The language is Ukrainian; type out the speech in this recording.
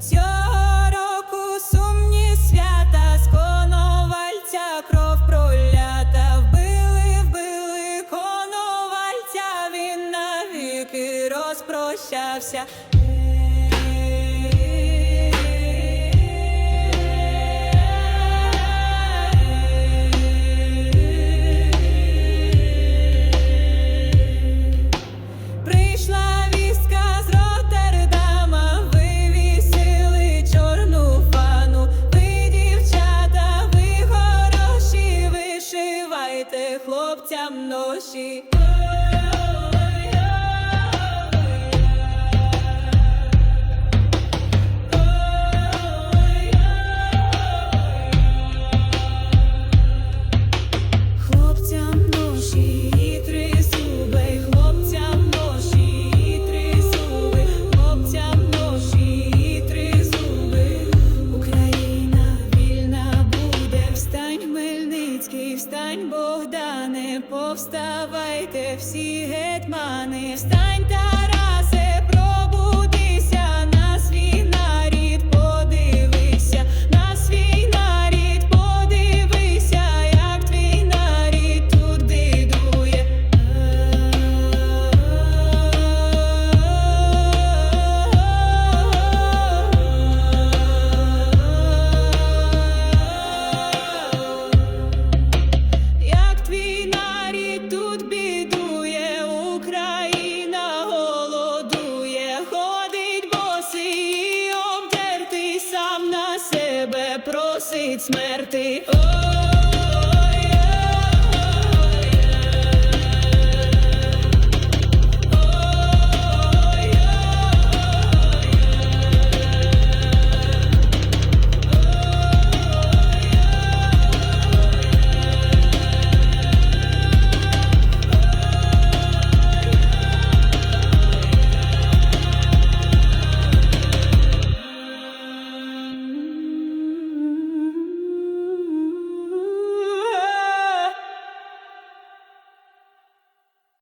Цього року сумні свята, з коновальця кров пролята, вбили, вбили коновальця, він навіки розпрощався. Дайте хлопцям ноші. встань, Богдане, повставайте всі гетьмани, встань та. тебе просить смерти. О!